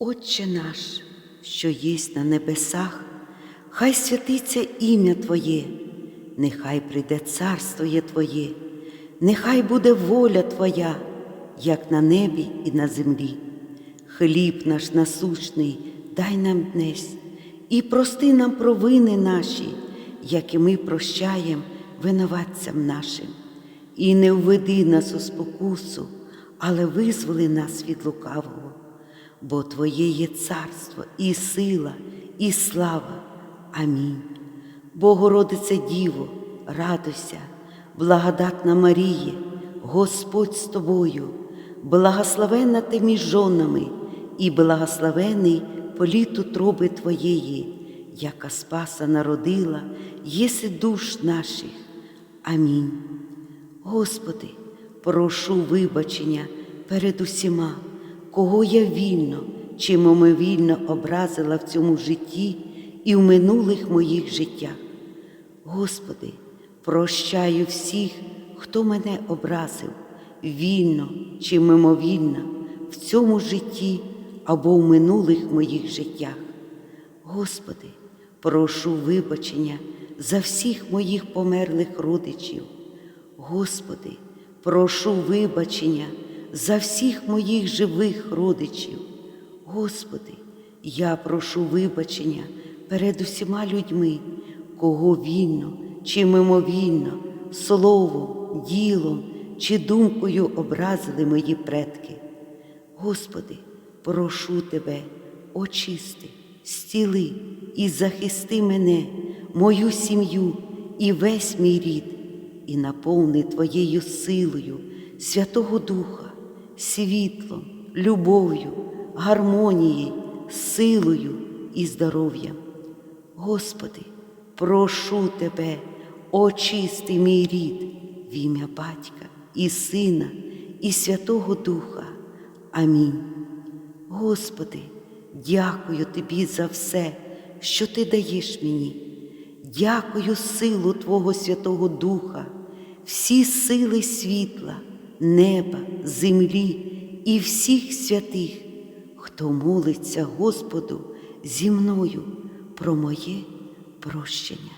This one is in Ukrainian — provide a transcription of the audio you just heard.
Отче наш, що єсть на небесах, хай святиться ім'я Твоє, нехай прийде царство Твоє, нехай буде воля Твоя, як на небі і на землі. Хліб наш насущний дай нам днес, і прости нам провини наші, як і ми прощаємо винуватцям нашим. І не введи нас у спокусу, але визволи нас від лукавого бо Твоє є царство, і сила, і слава. Амінь. Богородице Діво, радуйся, благодатна Маріє, Господь з тобою, благословенна ти між жонами, і благословений політ утроби Твоєї, яка спаса народила, єси душ наших. Амінь. Господи, прошу вибачення перед усіма, кого я вільно чи мимовільно образила в цьому житті і в минулих моїх життях. Господи, прощаю всіх, хто мене образив, вільно чи мимовільно в цьому житті або в минулих моїх життях. Господи, прошу вибачення за всіх моїх померлих родичів. Господи, прошу вибачення за всіх моїх живих родичів. Господи, я прошу вибачення перед усіма людьми, кого вільно чи мимовільно, словом, ділом чи думкою образили мої предки. Господи, прошу Тебе, очисти, стіли і захисти мене, мою сім'ю і весь мій рід, і наповни Твоєю силою, Святого Духа, світлом, любов'ю, гармонією, силою і здоров'ям. Господи, прошу Тебе, очисти мій рід в ім'я Батька і Сина, і Святого Духа. Амінь. Господи, дякую Тобі за все, що Ти даєш мені. Дякую силу Твого Святого Духа, всі сили світла, неба, землі і всіх святих, хто молиться Господу зі мною про моє прощення.